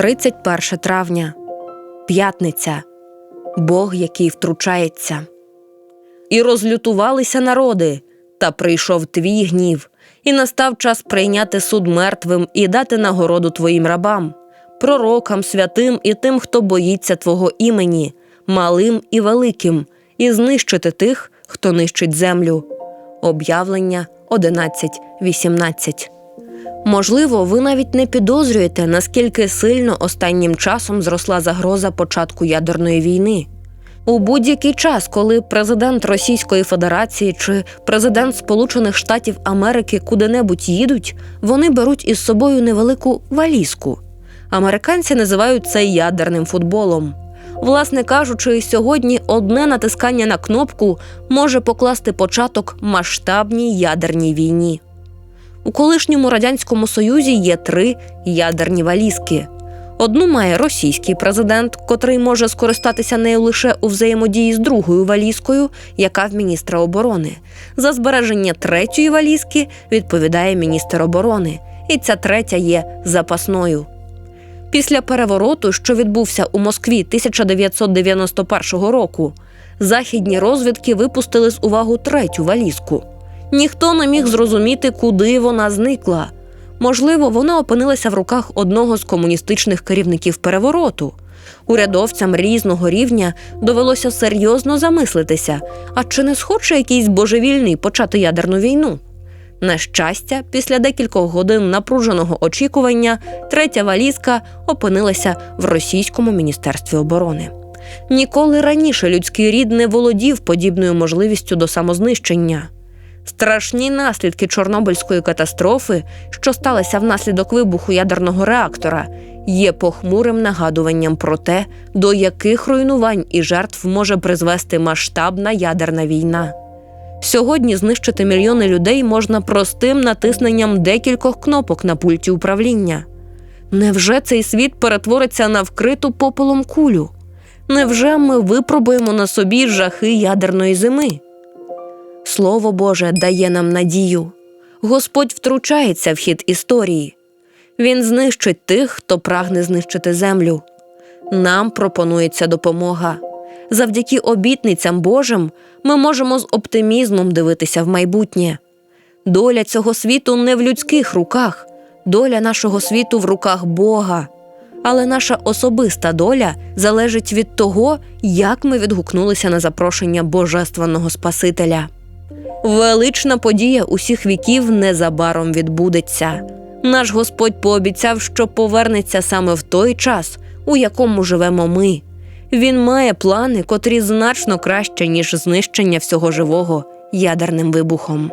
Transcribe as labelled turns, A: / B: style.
A: 31 травня, п'ятниця, Бог, який втручається. І розлютувалися народи, та прийшов твій гнів, і настав час прийняти суд мертвим і дати нагороду твоїм рабам, пророкам, святим і тим, хто боїться Твого імені, малим і великим, і знищити тих, хто нищить землю. Об'явлення 11.18 Можливо, ви навіть не підозрюєте, наскільки сильно останнім часом зросла загроза початку ядерної війни. У будь-який час, коли президент Російської Федерації чи президент Сполучених Штатів Америки куди-небудь їдуть, вони беруть із собою невелику валізку. Американці називають це ядерним футболом. Власне кажучи, сьогодні одне натискання на кнопку може покласти початок масштабній ядерній війні. У колишньому радянському союзі є три ядерні валізки. Одну має російський президент, котрий може скористатися нею лише у взаємодії з другою валізкою, яка в міністра оборони. За збереження третьої валізки відповідає міністр оборони, і ця третя є запасною. Після перевороту, що відбувся у Москві 1991 року, західні розвідки випустили з увагу третю валізку. Ніхто не міг зрозуміти, куди вона зникла. Можливо, вона опинилася в руках одного з комуністичних керівників перевороту. Урядовцям різного рівня довелося серйозно замислитися, а чи не схоче якийсь божевільний почати ядерну війну? На щастя, після декількох годин напруженого очікування, третя валізка опинилася в російському міністерстві оборони. Ніколи раніше людський рід не володів подібною можливістю до самознищення. Страшні наслідки Чорнобильської катастрофи, що сталися внаслідок вибуху ядерного реактора, є похмурим нагадуванням про те, до яких руйнувань і жертв може призвести масштабна ядерна війна. Сьогодні знищити мільйони людей можна простим натисненням декількох кнопок на пульті управління. Невже цей світ перетвориться на вкриту попелом кулю? Невже ми випробуємо на собі жахи ядерної зими? Слово Боже дає нам надію. Господь втручається в хід історії. Він знищить тих, хто прагне знищити землю. Нам пропонується допомога. Завдяки обітницям Божим ми можемо з оптимізмом дивитися в майбутнє. Доля цього світу не в людських руках, доля нашого світу в руках Бога. Але наша особиста доля залежить від того, як ми відгукнулися на запрошення Божественного Спасителя. Велична подія усіх віків незабаром відбудеться. Наш Господь пообіцяв, що повернеться саме в той час, у якому живемо ми. Він має плани, котрі значно краще, ніж знищення всього живого ядерним вибухом.